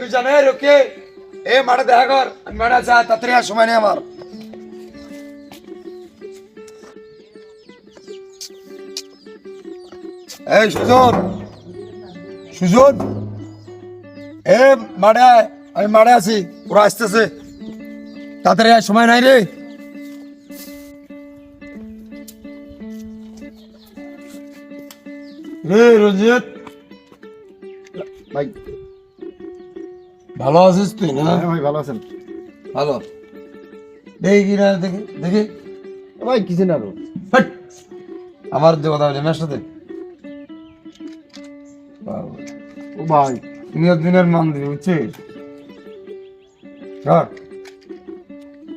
বিজানে রুকে, এ মাঠে দেখা কর আর সময় নেই আমার। এই সুজন সুজন, এ মাঠে আমি মাঠে আছি, ওরা আসতেছে। তাড়াতাড়ি আর সময় নাই রে। রে রঞ্জিত। ভাই ভালো আছিস তুই না? হ্যাঁ ভাই ভালো আছেন। ভালো। দেখি কি না দেখি দেখি। ভাই কিছু না আমার যে কথা বলি মেয়ের সাথে? ও ভাই। দিনের দিনের মান দিবি বুঝছিস?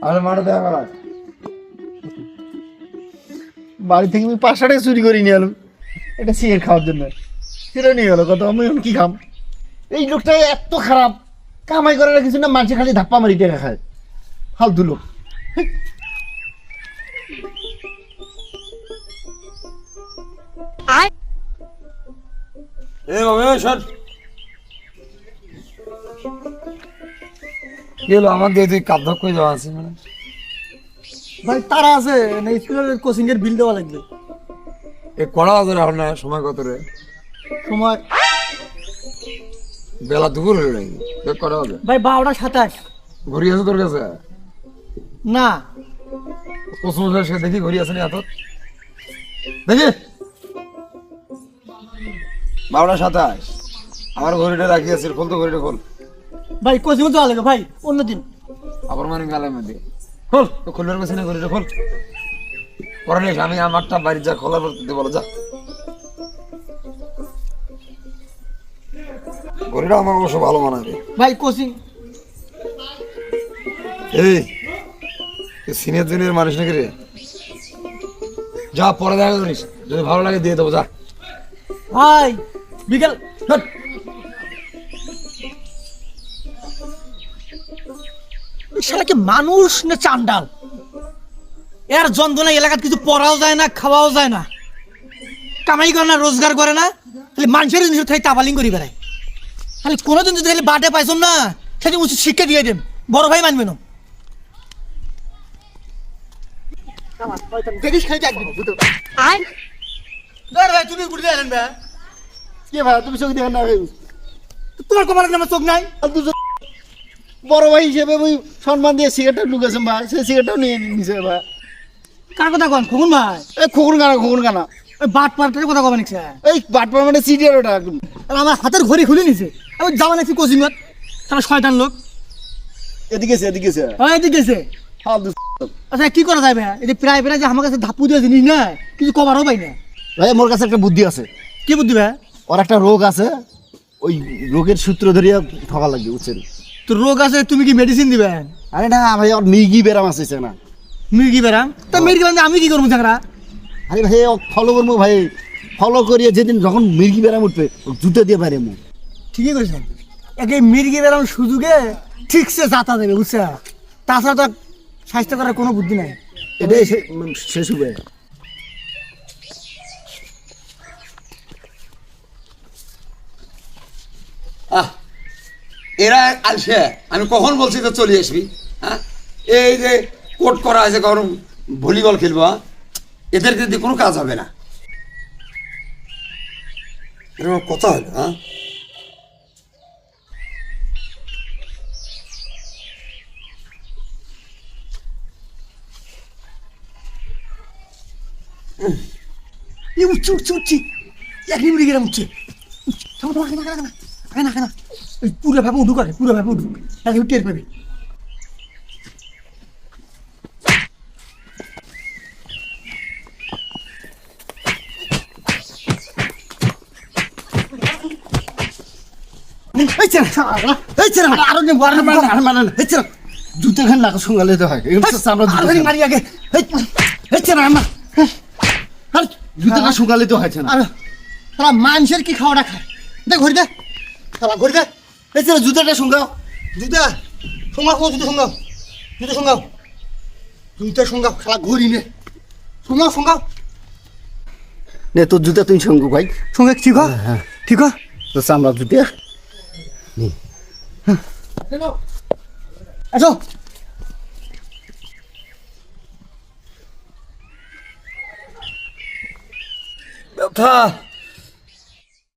আরে মাঠে দেখা করা। বাড়ি থেকে আমি পাঁচশো টাকা চুরি করে নিয়ে এলাম। এটা সিগারেট খাওয়ার জন্য। সেটা নিয়ে গেলো কত? আমি কি খাম? এই লোকটা এত খারাপ। কামাই করে কিছু না মানুষে খালি ধাপ্পা মারি টাকা খায় ফালতু লোক। আমার দিয়ে তুই কাপ আছে মানে। ভাই তারা আছে না স্কুলের কোচিং এর বিল দেওয়া লাগবে। এ কড়া বাজারে এখন না সময় কত রে? সময় বেলা দুপুর হয়ে গেছে। কড়া বাজে? ভাই বারোটা সাতাশ। ঘড়ি আছে তোর কাছে? না। সে দেখি ঘড়ি আছে না হাতত? দেখি। বারোটা সাতাশ। আমার ঘড়িটা রাখি আছে খোল তো ঘড়িটা খোল। ভাই কোচিং দেওয়া লাগবে ভাই অন্যদিন আবার মানে গালের মধ্যে। খোল তো খুলবার কাছে না ঘড়িটা খোল। পরে আমি আমারটা বাড়ি যা খোলার পর বলো যা। ঘড়িটা আমার অবশ্য ভালো মানাবে ভাই কোচিং। এই সিনিয়র জুনিয়র মানুষ নাকি রে? যা পরে দেখা করিস। যদি ভালো লাগে দিয়ে দেবো যা। ভাই বিকেল শালা কি মানুষ না চান্ডাল? এর যন্ত্রণা এলাকাত কিছু পড়াও যায় না খাওয়াও যায় না। কামাই করে না রোজগার করে না খালি মানুষের জিনিস খালি তাবালিং করি বেড়ায়। খালি কোনোদিন যদি খালি বাটে পাইছম না সেদিন উচিত শিক্ষা দিয়ে দেন বড় ভাই মানবে না। দেখিস খালি একদিন ভাই তুমি ঘুরতে এলেন ভাই। কে ভাই তুমি চোখ দেখেন না তোমার কমার নামে চোখ নাই? বড় ভাই হিসেবে ওই সম্মান দিয়ে সিগারেটটা ঢুকেছেন ভাই সেই সিগারেটটাও নিয়ে নিছে ভাই। কার কথা কন? ভাই? এই খোকন গানা খোকন গানা বাট পাটের কথা কবেন এই মানে ওটা একদম। আমার হাতের ঘড়ি খুলে নিছে। আমি যাওয়া নাকি কোচিংত তারা শয়তান লোক। এদিকে এসে, এদিকে এসে। হয় এদিকে আচ্ছা কি করা যাবে এই যে প্রায় প্রায় যে আমার কাছে ধাপু দিয়ে জিনিস না কিছু কভারও পাই না। ভাই মোর কাছে একটা বুদ্ধি আছে। কি বুদ্ধি ভাই ওর একটা রোগ আছে ওই রোগের সূত্র ধরিয়া ঠকা লাগবে বুঝছেন তোর রোগ আছে তুমি কি মেডিসিন দিবে? আরে না ভাই ওর মির্গি বেরাম আছে না মির্গি বেরাম তা মির্গি বেরাম দিয়ে আমি কি করব ঝাগড়া আরে ভাই ফলো করব ভাই। ফলো করিয়ে যেদিন যখন মির্গি বেরাম উঠবে জুতো দিয়ে বাইরে মু। ঠিকই করেছেন একে মির্গি বেরাম সুযোগে ঠিকসে যাতা দেবে, বুঝছে? তাছাড়া তো স্বাস্থ্য করার কোনো বুদ্ধি নাই। এটাই শেষ হবে। আহ, এরা আসে। আমি কখন বলছি তো চলে আসবি হ্যাঁ? এই যে কোট করা আছে কারণ ভলিবল খেলব হ্যাঁ? এদেরকে দিয়ে কোনো কাজ হবে না। এরকম কথা হলো হ্যাঁ? এই উঠছে উঠছে উঠছে একই মির্গি বেরাম উঠছে থামো, থামো, থামো। ওই পুরো ভাবে উঠুক আরে পুরো ভাবে উঠুক। তাকে টের পাবি। নে, নে, জুতো খান লাগা সঙ্গালে তো হয়। চামড়া নে, মারি আগে। এই ছেলে, আমার, আর, জুতো খান তো হয়েছে না। শালা মানুষের কি খাওয়াটা খায়? দে ঘড়ি দে। শালা ঘড়ি দে। এই ছেলে জুতাটা সঙ্গাও জুতা সঙ্গাও কো জুতো সঙ্গাও জুতো সঙ্গাও জুতা সঙ্গাও শালা ঘড়ি নে। সঙ্গাও সঙ্গাও নে তোর জুতা তুই সঙ্গ ভাই। সঙ্গে ঠিক হ? ঠিক হ? তো চামড়া জুতে। আসো। 他